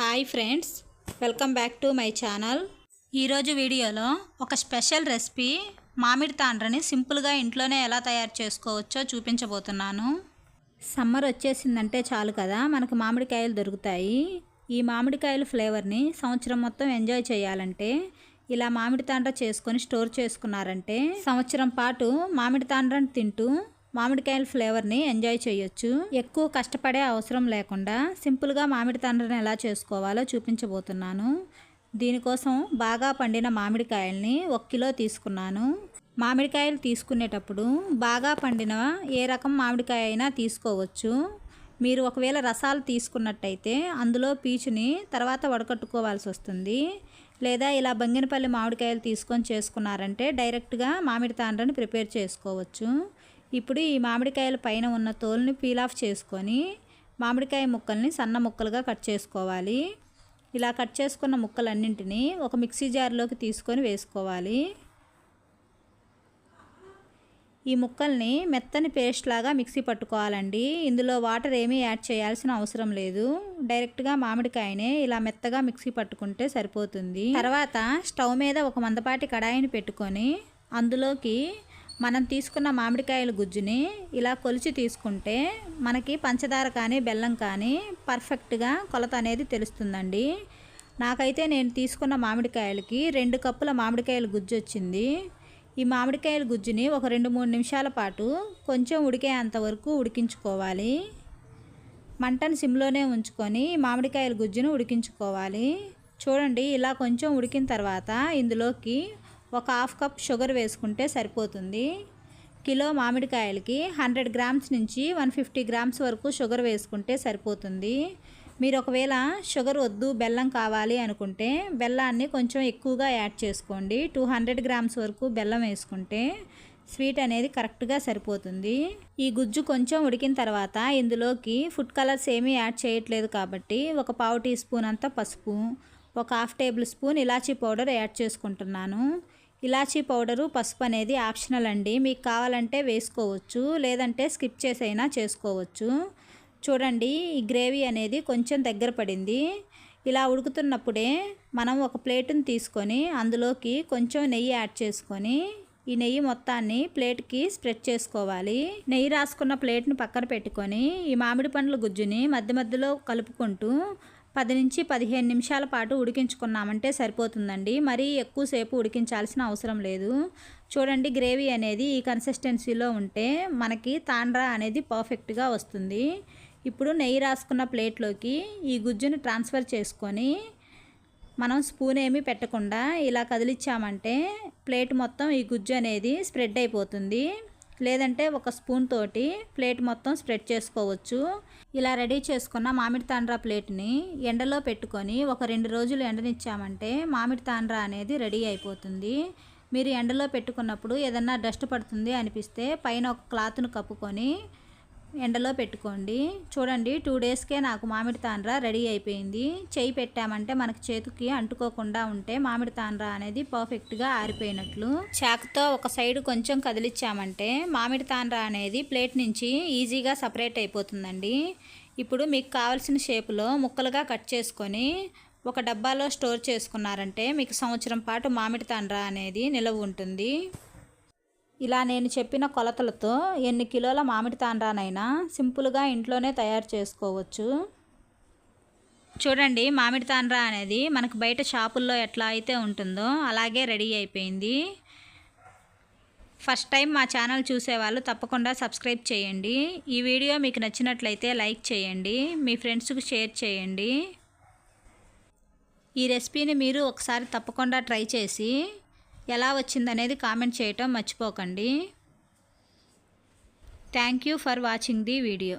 Hi friends welcome back to my channel. ఈరోజు వీడియోలో ఒక స్పెషల్ రెసిపీ మామిడి తాండ్రని సింపుల్గా ఇంట్లోనే ఎలా తయారు చేసుకోవచ్చో చూపించబోతున్నాను. సమ్మర్ వచ్చేసిందంటే చాలు కదా మనకు మామిడికాయలు దొరుకుతాయి. ఈ మామిడికాయల ఫ్లేవర్ని సంవత్సరం మొత్తం ఎంజాయ్ చేయాలంటే ఇలా మామిడి తాండ్ర చేసుకొని స్టోర్ చేసుకున్నారంటే సంవత్సరం పాటు మామిడి తాండ్రని తింటూ మామిడికాయల ఫ్లేవర్ని ఎంజాయ్ చేయొచ్చు. ఎక్కువ కష్టపడే అవసరం లేకుండా సింపుల్గా మామిడి తండ్రిని ఎలా చేసుకోవాలో చూపించబోతున్నాను. దీనికోసం బాగా పండిన మామిడికాయల్ని ఒక కిలో తీసుకున్నాను. మామిడికాయలు తీసుకునేటప్పుడు బాగా పండిన ఏ రకం మామిడికాయ అయినా తీసుకోవచ్చు. మీరు ఒకవేళ రసాలు తీసుకున్నట్టయితే అందులో పీచుని తర్వాత వడకట్టుకోవాల్సి వస్తుంది. లేదా ఇలా బంగినపల్లి మామిడికాయలు తీసుకొని చేసుకున్నారంటే డైరెక్ట్గా మామిడి తాండ్రని ప్రిపేర్ చేసుకోవచ్చు. ఇప్పుడు ఈ మామిడికాయల పైన ఉన్న తోలుని పీల్ ఆఫ్ చేసుకొని మామిడికాయ ముక్కల్ని సన్న ముక్కలుగా కట్ చేసుకోవాలి. ఇలా కట్ చేసుకున్న ముక్కలన్నింటినీ ఒక మిక్సీ జార్లోకి తీసుకొని వేసుకోవాలి. ఈ ముక్కల్ని మెత్తని పేస్ట్ లాగా మిక్సీ పట్టుకోవాలండి. ఇందులో వాటర్ ఏమీ యాడ్ చేయాల్సిన అవసరం లేదు. డైరెక్ట్గా మామిడికాయనే ఇలా మెత్తగా మిక్సీ పట్టుకుంటే సరిపోతుంది. తర్వాత స్టవ్ మీద ఒక మందపాటి కడాయిని పెట్టుకొని అందులోకి మనం తీసుకున్న మామిడికాయల గుజ్జుని ఇలా కొలిచి తీసుకుంటే మనకి పంచదార కానీ బెల్లం కానీ పర్ఫెక్ట్గా కొలత అనేది తెలుస్తుందండి. నాకైతే నేను తీసుకున్న మామిడికాయలకి రెండు కప్పుల మామిడికాయల గుజ్జు వచ్చింది. ఈ మామిడికాయల గుజ్జుని ఒక రెండు మూడు నిమిషాల పాటు కొంచెం ఉడికేంత వరకు ఉడికించుకోవాలి. మంటను సిమ్లోనే ఉంచుకొని మామిడికాయల గుజ్జును ఉడికించుకోవాలి. చూడండి ఇలా కొంచెం ఉడికిన తర్వాత ఇందులోకి ఒక హాఫ్ కప్ షుగర్ వేసుకుంటే సరిపోతుంది. కిలో మామిడికాయలకి హండ్రెడ్ గ్రామ్స్ నుంచి వన్ ఫిఫ్టీ గ్రామ్స్ వరకు షుగర్ వేసుకుంటే సరిపోతుంది. మీరు ఒకవేళ షుగర్ వద్దు బెల్లం కావాలి అనుకుంటే బెల్లాన్ని కొంచెం ఎక్కువగా యాడ్ చేసుకోండి. టూ హండ్రెడ్ గ్రామ్స్ వరకు బెల్లం వేసుకుంటే స్వీట్ అనేది కరెక్ట్గా సరిపోతుంది. ఈ గుజ్జు కొంచెం ఉడికిన తర్వాత ఇందులోకి ఫుడ్ కలర్స్ ఏమీ యాడ్ చేయట్లేదు కాబట్టి ఒక పావు టీ స్పూన్ అంతా పసుపు ఒక హాఫ్ టేబుల్ స్పూన్ ఇలాచీ పౌడర్ యాడ్ చేసుకుంటున్నాను. ఇలాచీ పౌడరు పసుపు అనేది ఆప్షనల్ అండి. మీకు కావాలంటే వేసుకోవచ్చు లేదంటే స్కిప్ చేసైనా చేసుకోవచ్చు. చూడండి ఈ గ్రేవీ అనేది కొంచెం దగ్గర పడింది. ఇలా ఉడుకుతున్నప్పుడే మనం ఒక ప్లేటును తీసుకొని అందులోకి కొంచెం నెయ్యి యాడ్ చేసుకొని ఈ నెయ్యి మొత్తాన్ని ప్లేట్కి స్ప్రెడ్ చేసుకోవాలి. నెయ్యి రాసుకున్న ప్లేట్ని పక్కన పెట్టుకొని ఈ మామిడి పండ్ల గుజ్జుని మధ్య మధ్యలో కలుపుకుంటూ పది నుంచి పదిహేను నిమిషాల పాటు ఉడికించుకున్నామంటే సరిపోతుందండి. మరీ ఎక్కువసేపు ఉడికించాల్సిన అవసరం లేదు. చూడండి గ్రేవీ అనేది ఈ కన్సిస్టెన్సీలో ఉంటే మనకి తాండ్రా అనేది పర్ఫెక్ట్గా వస్తుంది. ఇప్పుడు నెయ్యి రాసుకున్న ప్లేట్లోకి ఈ గుజ్జును ట్రాన్స్ఫర్ చేసుకొని మనం స్పూన్ ఏమీ పెట్టకుండా ఇలా కదిలిచ్చామంటే ప్లేట్ మొత్తం ఈ గుజ్జు అనేది స్ప్రెడ్ అయిపోతుంది. లేదంటే ఒక స్పూన్ తోటి ప్లేట్ మొత్తం స్ప్రెడ్ చేసుకోవచ్చు. ఇలా రెడీ చేసుకున్న మామిడి తాండ్రా ప్లేట్ని ఎండలో పెట్టుకొని ఒక రెండు రోజులు ఎండనిచ్చామంటే మామిడి తాండ్రా అనేది రెడీ అయిపోతుంది. మీరు ఎండలో పెట్టుకున్నప్పుడు ఏదన్నా డస్ట్ పడుతుంది అనిపిస్తే పైన ఒక క్లాత్ను కప్పుకొని ఎండలో పెట్టుకోండి. చూడండి టూ డేస్కే నాకు మామిడి తాండ్ర రెడీ అయిపోయింది. చేయి పెట్టామంటే మనకి చేతికి అంటుకోకుండా ఉంటే మామిడి తాండ్ర అనేది పర్ఫెక్ట్గా ఆరిపోయినట్లు. చాకుతో ఒక సైడ్ కొంచెం కదిలిచ్చామంటే మామిడి తాండ్ర అనేది ప్లేట్ నుంచి ఈజీగా సపరేట్ అయిపోతుందండి. ఇప్పుడు మీకు కావాల్సిన షేపులో ముక్కలుగా కట్ చేసుకొని ఒక డబ్బాలో స్టోర్ చేసుకున్నారంటే మీకు సంవత్సరం పాటు మామిడి తాండ్ర అనేది నిలవ ఉంటుంది. ఇలా నేను చెప్పిన కొలతలతో ఎన్ని కిలోల మామిడి తాండ్రానైనా సింపుల్గా ఇంట్లోనే తయారు చేసుకోవచ్చు. చూడండి మామిడి తాండ్రా అనేది మనకు బయట షాపుల్లో ఎట్లా అయితే ఉంటుందో అలాగే రెడీ అయిపోయింది. ఫస్ట్ టైం మా ఛానల్ చూసేవాళ్ళు తప్పకుండా సబ్స్క్రైబ్ చేయండి. ఈ వీడియో మీకు నచ్చినట్లయితే లైక్ చేయండి మీ ఫ్రెండ్స్కి షేర్ చేయండి. ఈ రెసిపీని మీరు ఒకసారి తప్పకుండా ట్రై చేసి ఎలా వచ్చిందనేది కామెంట్ చేయటం మర్చిపోకండి. Thank you for watching the video